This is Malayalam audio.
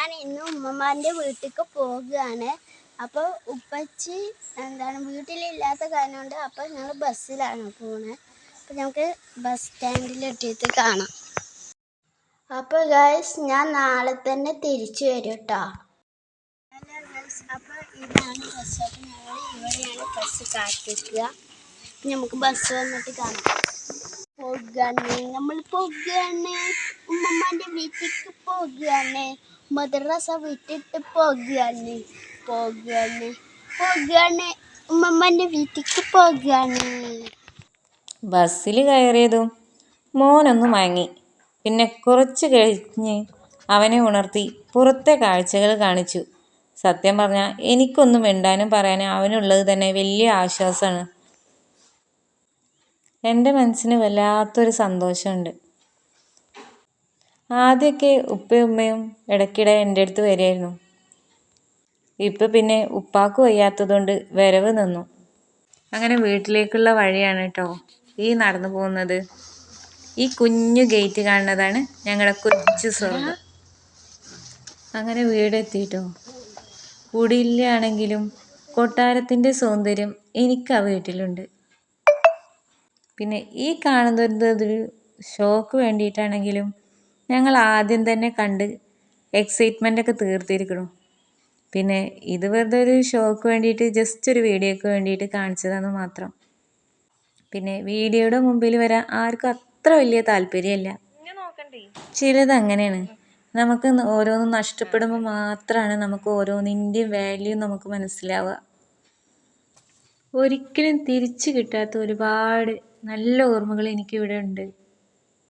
ഞാൻ ഇന്ന് ഉമ്മമാന്റെ വീട്ടിലേക്ക് പോവുകയാണ്. അപ്പോൾ ഉപ്പച്ചി എന്താണ് വീട്ടിലില്ലാത്ത കാരണം കൊണ്ട് അപ്പോൾ ഞങ്ങൾ ബസ്സിലാണ് പോകുന്നത് അപ്പോൾ നമുക്ക് ബസ് സ്റ്റാൻഡിൽ എത്തിയിട്ട് കാണാം. അപ്പോൾ ഗൈസ് ഞാൻ നാളെ തന്നെ തിരിച്ചു വരും കേട്ടോ അപ്പോൾ ഇതാണ് ബസ് അപ്പോൾ ഞങ്ങൾ ഇവിടെയാണ് ബസ് കാത്തിരിക്കുക. നമുക്ക് ബസ് വന്നിട്ട് കാണാം. പോകുകയാണ് നമ്മൾ പോകുകയാണ് ഉമ്മമാന്റെ വീട്ടിലേക്ക് പോകുകയാണ് മദ്രസ വിട്ടിട്ട് പോകുകയാണ് പോകുകയാണ് പോകുകയാണ് ഉമ്മമ്മന്റെ വീട്ടിക്ക് പോകുകയാണ് ബസ്സിൽ കയറിയതും മോനൊന്ന് മയങ്ങി. പിന്നെ കുറച്ച് കഴിഞ്ഞ് അവനെ ഉണർത്തി പുറത്തെ കാഴ്ചകൾ കാണിച്ചു. സത്യം പറഞ്ഞാൽ എനിക്കൊന്നും മിണ്ടാനും പറയാനും അവനുള്ളത് തന്നെ വലിയ ആശ്വാസമാണ്. എന്റെ മനസ്സിന് വല്ലാത്തൊരു സന്തോഷമുണ്ട്. ആദ്യമൊക്കെ ഉപ്പയും ഉമ്മയും ഇടയ്ക്കിടെ എന്റെ അടുത്ത് വരുമായിരുന്നു ഇപ്പം പിന്നെ ഉപ്പാക്ക് വയ്യാത്തതുകൊണ്ട് വരവ് നിന്നു. അങ്ങനെ വീട്ടിലേക്കുള്ള വഴിയാണ് കേട്ടോ ഈ നടന്നു പോകുന്നത്. ഈ കുഞ്ഞു ഗേറ്റ് കാണുന്നതാണ് ഞങ്ങളുടെ കൊച്ചു സ്വർഗം അങ്ങനെ വീടെത്തിയിട്ടോ കുടിയിലാണെങ്കിലും കൊട്ടാരത്തിന്റെ സൗന്ദര്യം എനിക്ക് ആ വീട്ടിലുണ്ട്. പിന്നെ ഈ കാണുന്നത് ഒരു ഷോക്ക് വേണ്ടിയിട്ടാണെങ്കിലും ഞങ്ങൾ ആദ്യം തന്നെ കണ്ട് എക്സൈറ്റ്മെന്റ് ഒക്കെ തീർത്തിരിക്കണം. പിന്നെ ഇത് വെറുതെ ഒരു ഷോക്ക് വേണ്ടിയിട്ട് ജസ്റ്റ് ഒരു വീഡിയോയ്ക്ക് വേണ്ടിയിട്ട് കാണിച്ചതെന്ന് മാത്രം. പിന്നെ വീഡിയോയുടെ മുമ്പിൽ വരാൻ ആർക്കും അത്ര വലിയ താല്പര്യമല്ല. ചിലത് അങ്ങനെയാണ്. നമുക്ക് ഓരോന്നും ഓരോന്ന് നഷ്ടപ്പെടുമ്പോൾ മാത്രമാണ് നമുക്ക് ഓരോന്നിന്റെയും വാല്യൂ നമുക്ക് മനസ്സിലാവുക. ഒരിക്കലും തിരിച്ചു കിട്ടാത്ത ഒരുപാട് നല്ല ഓർമ്മകൾ എനിക്കിവിടെ ഉണ്ട്.